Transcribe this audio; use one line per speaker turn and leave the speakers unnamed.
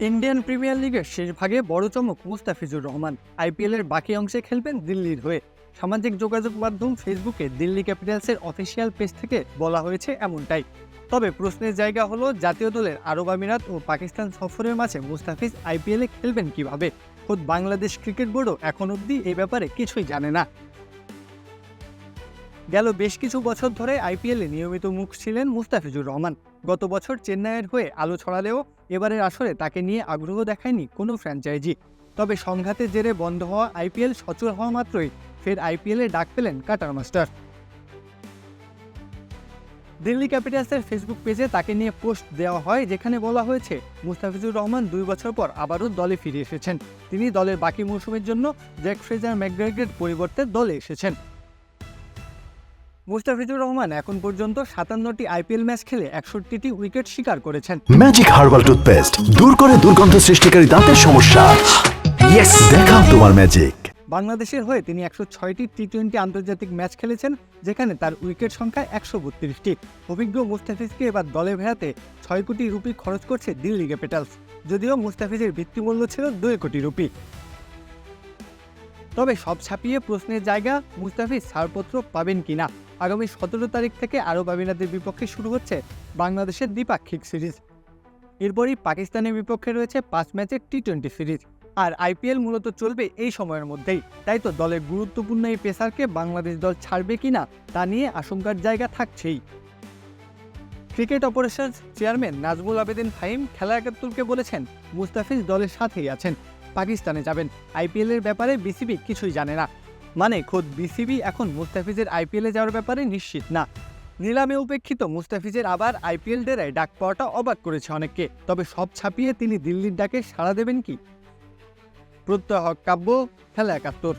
Indian premier লিগের শেষ ভাগে বড় চমক মুস্তাফিজুর রহমান আইপিএলের বাকি অংশে খেলবেন দিল্লির হয়ে। সামাজিক যোগাযোগ মাধ্যম ফেসবুকে দিল্লি ক্যাপিটালসের অফিসিয়াল পেজ থেকে বলা হয়েছে এমনটাই। তবে প্রশ্নের জায়গা হলো, জাতীয় দলের আরব আমিরাত ও পাকিস্তান সফরের মাঝে মুস্তাফিজ আইপিএলে খেলবেন কীভাবে? খোদ বাংলাদেশ ক্রিকেট বোর্ডও এখন অবধি এ ব্যাপারে কিছুই জানে না। গেল বেশ কিছু বছর ধরে আইপিএলে নিয়মিত মুখ ছিলেন মুস্তাফিজুর রহমান। গত বছর চেন্নাইয়ের হয়ে আলো ছড়ালেও এবারের আসরে তাকে নিয়ে আগ্রহ দেখায়নি কোনো ফ্র্যাঞ্চাইজি। তবে সংঘাতের জেরে বন্ধ হওয়া আইপিএল সচল হওয়া মাত্রই ফের আইপিএলে ডাক পেলেন কাটার মাস্টার। দিল্লি ক্যাপিটালসের ফেসবুক পেজে তাকে নিয়ে পোস্ট দেওয়া হয়, যেখানে বলা হয়েছে, মুস্তাফিজুর রহমান দুই বছর পর আবারও দলে ফিরে এসেছেন। তিনি দলের বাকি মৌসুমের জন্য জ্যাক ফ্রেজার ম্যাকগ্রেগের পরিবর্তে দলে এসেছেন। মুস্তাফিজুর রহমান এখন পর্যন্ত সাতান্নটি আইপিএল ম্যাচ খেলে একষট্টিটি উইকেট শিকার করেছেন।
ম্যাজিক হার্বাল টুথপেস্ট দূর করে দুর্গন্ধ সৃষ্টিকারী দাঁতের সমস্যা। ইয়েস দেখাও তোমার ম্যাজিক
বাংলাদেশের হয়ে তিনি একশো ছয়টি টি টোয়েন্টি আন্তর্জাতিক ম্যাচ খেলেছেন যেখানে তার উইকেট সংখ্যা একশো বত্রিশটি। অভিজ্ঞ মুস্তাফিজকে এবার দলে ভেড়াতে ছয় কোটি রুপি খরচ করছে দিল্লি ক্যাপিটালস। যদিও মুস্তাফিজের ভিত্তিমূল্য ছিল দুই কোটি রুপি। তবে সব ছাপিয়ে প্রশ্নের জায়গা মুস্তাফিজ ছাড়পত্র পাবেন কিনা? আগামী সতেরো তারিখ থেকে আরব আমিরাতের বিপক্ষে শুরু হচ্ছে বাংলাদেশের দ্বিপাক্ষিক সিরিজ। এরপরই পাকিস্তানের বিপক্ষে রয়েছে পাঁচ ম্যাচের টি টোয়েন্টি সিরিজ। আর আইপিএল মূলত চলবে এই সময়ের মধ্যেই। তাই তো দলের গুরুত্বপূর্ণ এই পেসারকে বাংলাদেশ দল ছাড়বে কিনা তা নিয়ে আশঙ্কার জায়গা থাকছেই। Cricket operations chairman Nazmul Abedin Fahim খেলা একাত্তরকে বলেছেন, মুস্তাফিজ দলের সাথেই আছেন, পাকিস্তানে যাবেন। আইপিএলের ব্যাপারে বিসিবি কিছুই জানে না। মানে খোদ বিসিবি এখন মুস্তাফিজের আইপিএলে যাওয়ার ব্যাপারে নিশ্চিত না। নিলামে উপেক্ষিত মুস্তাফিজের আবার আইপিএল ডেরায় ডাক পাওয়াটা অবাক করেছে অনেককে, তবে সব ছাপিয়ে তিনি দিল্লির ডাকে সাড়া দেবেন কি? প্রত্যয় হক কাব্য, খেলা একাত্তর।